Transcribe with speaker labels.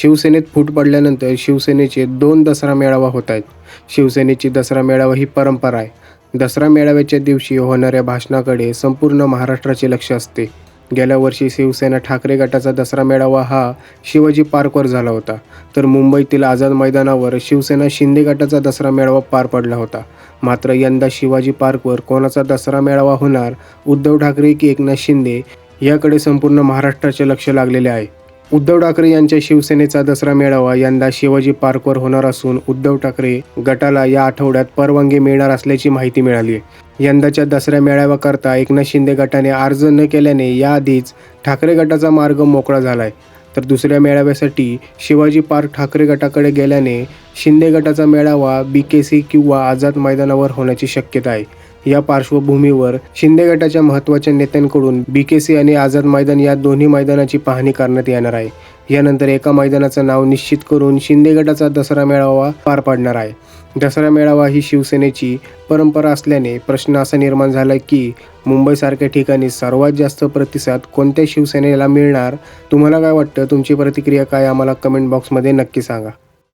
Speaker 1: शिवसेनेत फूट पडल्यानंतर शिवसेनेचे दोन दसरा मेळावा होत आहेत. शिवसेनेची दसरा मेळावा ही परंपरा आहे. दसरा मेळाव्याच्या दिवशी होणाऱ्या भाषणाकडे संपूर्ण महाराष्ट्राचे लक्ष असते. गेल्या वर्षी शिवसेना ठाकरे गटाचा दसरा मेळावा हा शिवाजी पार्कवर झाला होता. तर मुंबईतील आझाद मैदानावर शिवसेना शिंदे गटाचा दसरा मेळावा पार पडला होता. मात्र यंदा शिवाजी पार्कवर कोणाचा दसरा मेळावा होणार उद्धव ठाकरे की एकनाथ शिंदे याकडे संपूर्ण महाराष्ट्राचे लक्ष लागलेले आहे. उद्धव ठाकरे यांच्या शिवसेनेचा दसरा मेळावा यंदा शिवाजी पार्कवर होणार असून उद्धव ठाकरे गटाला या आठवड्यात परवानगी मिळणार असल्याची माहिती मिळाली आहे. यंदाच्या दसऱ्या मेळाव्याकरता एकनाथ शिंदे गटाने अर्ज न केल्याने याआधीच ठाकरे गटाचा मार्ग मोकळा झाला आहे तर दुसऱ्या मेळाव्यासाठी शिवाजी पार्क ठाकरे गटाकडे गेल्याने शिंदे गटाचा मेळावा बी के सी किंवा आझाद मैदानावर होण्याची शक्यता आहे. या पार्श्वभूमीवर शिंदे गटाच्या महत्त्वाच्या नेत्यांकडून बी के सी आणि आझाद मैदान या दोन्ही मैदानाची पाहणी करण्यात येणार आहे. यानंतर एका मैदानाचं नाव निश्चित करून शिंदे गटाचा दसरा मेळावा पार पाडणार आहे. दसरा मेळावा ही शिवसेनेची परंपरा असल्याने प्रश्न असा निर्माण झाला की मुंबईसारख्या ठिकाणी सर्वात जास्त प्रतिसाद कोणत्या शिवसेनेला मिळणार? तुम्हाला काय वाटतं? तुमची प्रतिक्रिया काय? आम्हाला कमेंट बॉक्समध्ये नक्की सांगा.